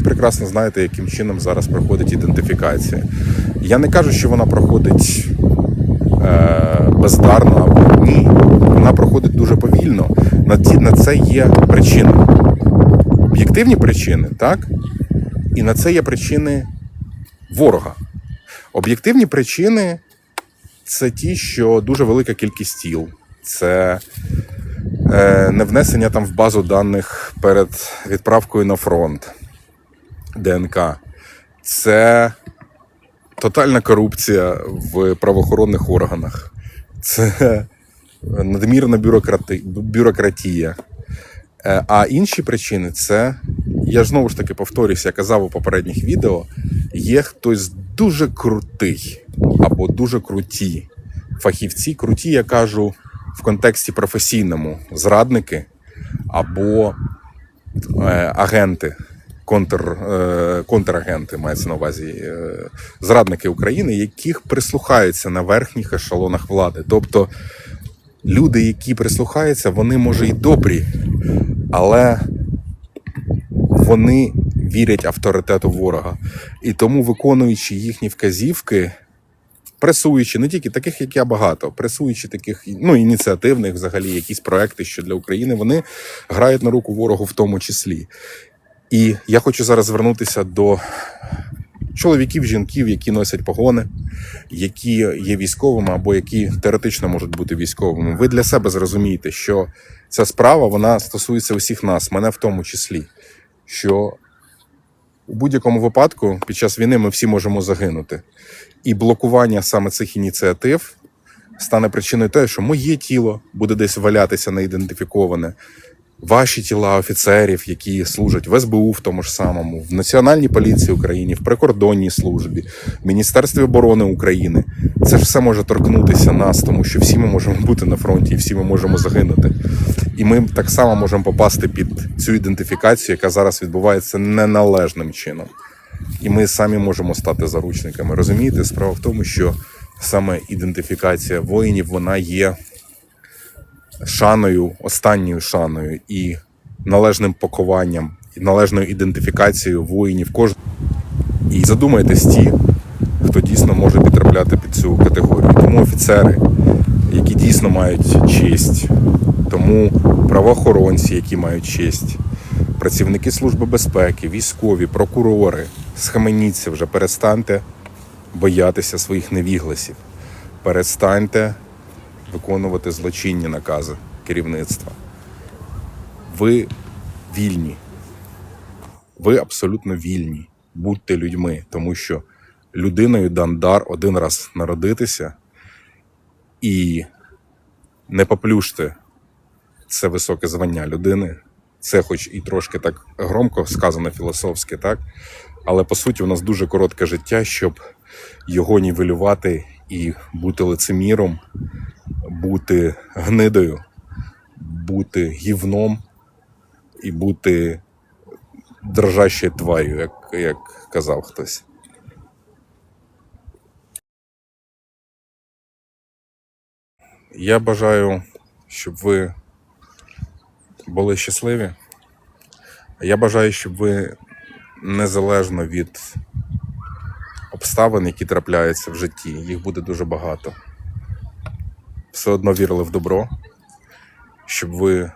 всі прекрасно знаєте, яким чином зараз проходить ідентифікація. Я не кажу, що вона проходить е, бездарно або ні. Вона проходить дуже повільно. На, ті, на це є причини. Об'єктивні причини, так? І на це є причини ворога. Об'єктивні причини це ті, що дуже велика кількість тіл. Це е, не внесення там в базу даних перед відправкою на фронт ДНК. Це тотальна корупція в правоохоронних органах. Це надмірна бюрократія. Е, А інші причини це, я ж знову ж таки повторюся, я казав у попередніх відео, є хтось дуже крутий або дуже круті фахівці. Круті, я кажу в контексті професійному зрадники або е, агенти, контр, е, контрагенти, мається на увазі е, зрадники України, яких прислухаються на верхніх ешелонах влади. Тобто люди, які прислухаються, вони може і добрі, але вони вірять авторитету ворога. І тому, виконуючи їхні вказівки, пресуючи не тільки таких, як я багато, пресуючи таких ну, ініціативних взагалі якісь проекти, що для України вони грають на руку ворогу в тому числі. І я хочу зараз звернутися до чоловіків, жінків, які носять погони, які є військовими або які теоретично можуть бути військовими. Ви для себе зрозумієте, що ця справа вона стосується усіх нас, мене в тому числі. Що у будь-якому випадку під час війни ми всі можемо загинути. І блокування саме цих ініціатив стане причиною того, що моє тіло буде десь валятися неідентифіковане. Ваші тіла офіцерів, які служать в СБУ, в тому ж самому, в Національній поліції України, в прикордонній службі, в Міністерстві оборони України, це ж все може торкнутися нас, тому що всі ми можемо бути на фронті, і всі ми можемо загинути. І ми так само можемо попасти під цю ідентифікацію, яка зараз відбувається неналежним чином. І ми самі можемо стати заручниками. Розумієте, справа в тому, що саме ідентифікація воїнів вона є шаною, останньою шаною і належним пакуванням, і належною ідентифікацією воїнів кожного. І задумайтесь ті, хто дійсно може підтрапляти під цю категорію. Тому офіцери, які дійсно мають честь, тому правоохоронці, які мають честь, працівники Служби безпеки, військові, прокурори, схаменіться вже, перестаньте боятися своїх невігласів, перестаньте виконувати злочинні накази керівництва. Ви вільні. Ви абсолютно вільні. Будьте людьми, тому що людиною дан дар один раз народитися і не поплюште це високе звання людини. Це, хоч і трошки так громко сказано філософськи, так? Але по суті, у нас дуже коротке життя, щоб його нівелювати і бути лицеміром, бути гнидою, бути гівном і бути дрожащою тварю, як, як казав хтось. Я бажаю, щоб ви були щасливі. Я бажаю, щоб ви незалежно від обставин, які трапляються в житті, їх буде дуже багато. Все одно вірили в добро, щоб ви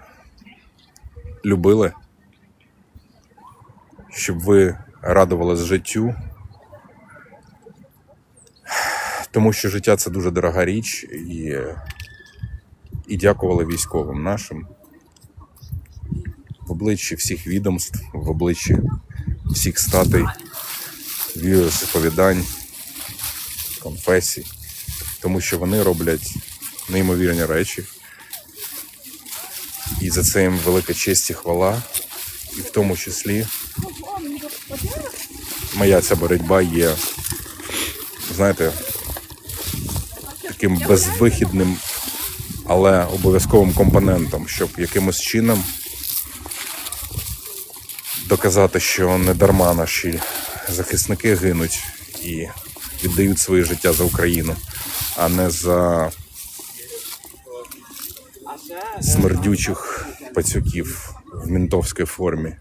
любили, щоб ви радувались життю. Тому що життя це дуже дорога річ, і, і дякували військовим нашим в обличчі всіх відомств, в обличчі всіх статей, віросповідань, конфесій, тому що вони роблять неймовірні речі. І за це їм велика честь і хвала, і в тому числі моя ця боротьба є, знаєте, таким безвихідним, але обов'язковим компонентом, щоб якимось чином доказати, що не дарма наші захисники гинуть і віддають своє життя за Україну, а не за смердючих пацюків в ментовській формі.